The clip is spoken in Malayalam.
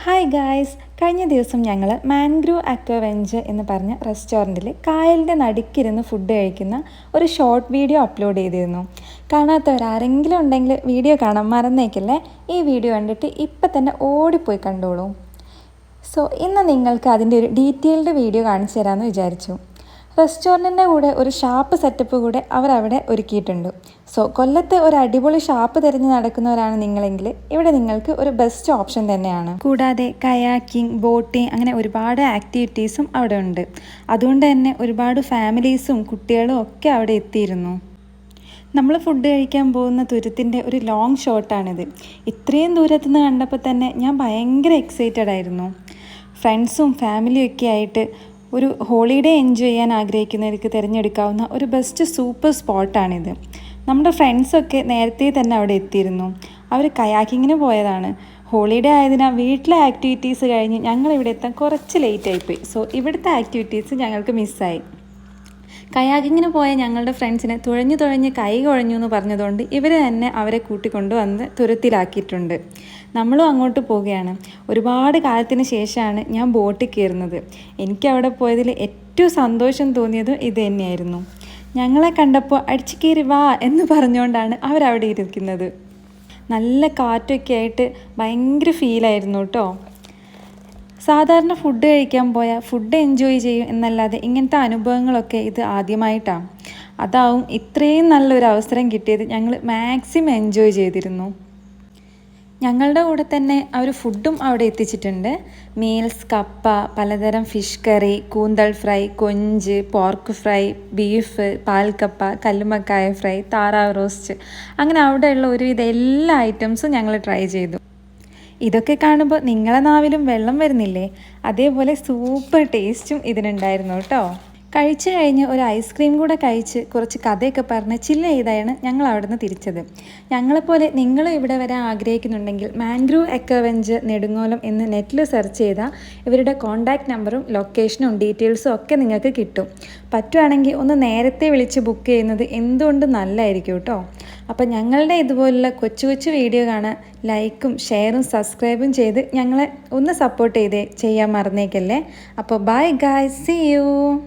ഹായ് ഗായ്സ് കഴിഞ്ഞ ദിവസം ഞങ്ങൾ മാൻഗ്രൂ അക്വവെഞ്ച് എന്ന് പറഞ്ഞ റെസ്റ്റോറന്റിൽ കായലിന്റെ നടുക്കിരുന്ന് ഫുഡ് കഴിക്കുന്ന ഒരു ഷോർട്ട് വീഡിയോ അപ്ലോഡ് ചെയ്തിരുന്നു. കാണാത്തവരാരെങ്കിലും ഉണ്ടെങ്കിൽ വീഡിയോ കാണാൻ മറന്നേക്കല്ലേ? ഈ വീഡിയോ കണ്ടിട്ട് ഇപ്പം തന്നെ ഓടിപ്പോയി കണ്ടോളൂ. സോ ഇന്ന് നിങ്ങൾക്ക് അതിന്റെ ഒരു ഡീറ്റെയിൽഡ് വീഡിയോ കാണിച്ചു തരാമെന്ന് വിചാരിച്ചു. റെസ്റ്റോറന്റിന്റെ കൂടെ ഒരു ഷാപ്പ് സെറ്റപ്പ് കൂടെ അവർ അവിടെ ഒരുക്കിയിട്ടുണ്ട്. സോ കൊല്ലത്ത് ഒരു അടിപൊളി ഷാപ്പ് തിരഞ്ഞ് നടക്കുന്നവരാണ് നിങ്ങളെങ്കിൽ ഇവിടെ നിങ്ങൾക്ക് ഒരു ബെസ്റ്റ് ഓപ്ഷൻ തന്നെയാണ്. കൂടാതെ കയാക്കിംഗ് ബോട്ടിംഗ് അങ്ങനെ ഒരുപാട് ആക്ടിവിറ്റീസും അവിടെ ഉണ്ട്. അതുകൊണ്ട് തന്നെ ഒരുപാട് ഫാമിലീസും കുട്ടികളും ഒക്കെ അവിടെ എത്തിയിരുന്നു. നമ്മൾ ഫുഡ് കഴിക്കാൻ പോകുന്ന തുരുത്തിന്റെ ഒരു ലോങ് ഷോട്ടാണിത് ഇത്രയും ദൂരത്തു നിന്ന് കണ്ടപ്പോൾ തന്നെ ഞാൻ ഭയങ്കര എക്സൈറ്റഡ് ആയിരുന്നു. ഫ്രണ്ട്സും ഫാമിലിയും ഒക്കെ ആയിട്ട് ഒരു ഹോളിഡേ എൻജോയ് ചെയ്യാൻ ആഗ്രഹിക്കുന്നവർക്ക് തിരഞ്ഞെടുക്കാവുന്ന ഒരു ബെസ്റ്റ് സൂപ്പർ സ്പോട്ടാണിത് നമ്മുടെ ഫ്രണ്ട്സൊക്കെ നേരത്തെ തന്നെ അവിടെ എത്തിയിരുന്നു. അവർ കയാക്കിങ്ങിന് പോയതാണ്. ഹോളിഡേ ആയതിനാൽ വീട്ടിലെ ആക്ടിവിറ്റീസ് കഴിഞ്ഞ് ഞങ്ങൾ ഇവിടെ എത്താൻ കുറച്ച് ലേറ്റായിപ്പോയി സോ ഇവിടുത്തെ ആക്ടിവിറ്റീസ് ഞങ്ങൾക്ക് മിസ്സായി കയാക്കിങ്ങിന് പോയ ഞങ്ങളുടെ ഫ്രണ്ട്സിനെ തുഴഞ്ഞു തുഴഞ്ഞ് കൈ കുഴഞ്ഞു എന്ന് പറഞ്ഞതുകൊണ്ട് ഇവർ തന്നെ അവരെ കൂട്ടിക്കൊണ്ടുവന്ന് തുരത്തിലാക്കിയിട്ടുണ്ട്. നമ്മളും അങ്ങോട്ട് പോവുകയാണ്. ഒരുപാട് കാലത്തിന് ശേഷമാണ് ഞാൻ ബോട്ടിൽ കയറുന്നത്. എനിക്ക് അവിടെ പോയതിൽ ഏറ്റവും സന്തോഷം തോന്നിയതും ഇത് തന്നെയായിരുന്നു. ഞങ്ങളെ കണ്ടപ്പോൾ അടിച്ചു കയറി വാ എന്ന് പറഞ്ഞുകൊണ്ടാണ് അവരവിടെ ഇരിക്കുന്നത്. നല്ല കാറ്റൊക്കെ ആയിട്ട് ഭയങ്കര ഫീലായിരുന്നു കേട്ടോ. സാധാരണ ഫുഡ് കഴിക്കാൻ പോയാൽ ഫുഡ് എൻജോയ് ചെയ്യും എന്നല്ലാതെ ഇങ്ങനത്തെ അനുഭവങ്ങളൊക്കെ ഇത് ആദ്യമായിട്ടാണ് അതാവും ഇത്രയും നല്ലൊരു അവസരം കിട്ടിയത് ഞങ്ങൾ മാക്സിമം എൻജോയ് ചെയ്തിരുന്നു. ഞങ്ങളുടെ കൂടെ തന്നെ അവർ ഫുഡും അവിടെ എത്തിച്ചിട്ടുണ്ട്. മീൽസ് കപ്പ പലതരം ഫിഷ് കറി കൂന്തൽ ഫ്രൈ കൊഞ്ച് പോർക്ക് ഫ്രൈ ബീഫ് പാൽക്കപ്പ കല്ലുമക്കായ ഫ്രൈ താറാവ് റോസ്റ്റ് അങ്ങനെ അവിടെയുള്ള ഒരുവിധ എല്ലാ ഐറ്റംസും ഞങ്ങൾ ട്രൈ ചെയ്തു. ഇതൊക്കെ കാണുമ്പോൾ നിങ്ങളെ നാവിലും വെള്ളം വരുന്നില്ലേ? അതേപോലെ സൂപ്പർ ടേസ്റ്റും ഇതിനുണ്ടായിരുന്നു കേട്ടോ. കഴിച്ചു കഴിഞ്ഞ് ഒരു ഐസ്ക്രീം കൂടെ കഴിച്ച് കുറച്ച് കഥയൊക്കെ പറഞ്ഞ് ചില്ല ചെയ്താണ് ഞങ്ങൾ അവിടെ നിന്ന് തിരിച്ചത്. ഞങ്ങളെപ്പോലെ നിങ്ങളും ഇവിടെ വരാൻ ആഗ്രഹിക്കുന്നുണ്ടെങ്കിൽ മാൻഗ്രൂവ് എക്കവെഞ്ച് നെടുങ്ങോലം എന്ന് നെറ്റിൽ സെർച്ച് ചെയ്താൽ ഇവരുടെ കോൺടാക്റ്റ് നമ്പറും ലൊക്കേഷനും ഡീറ്റെയിൽസും ഒക്കെ നിങ്ങൾക്ക് കിട്ടും. പറ്റുവാണെങ്കിൽ ഒന്ന് നേരത്തെ വിളിച്ച് ബുക്ക് ചെയ്യുന്നത് എന്തുകൊണ്ട് നല്ലതായിരിക്കും കേട്ടോ. അപ്പോൾ ഞങ്ങളുടെ ഇതുപോലുള്ള കൊച്ചു കൊച്ചു വീഡിയോ കാണാൻ ലൈക്കും ഷെയറും സബ്സ്ക്രൈബും ചെയ്ത് ഞങ്ങളെ ഒന്ന് സപ്പോർട്ട് ചെയ്തേ ചെയ്യാൻ മറന്നേക്കല്ലേ? അപ്പോൾ ബൈ ഗായ് സി യു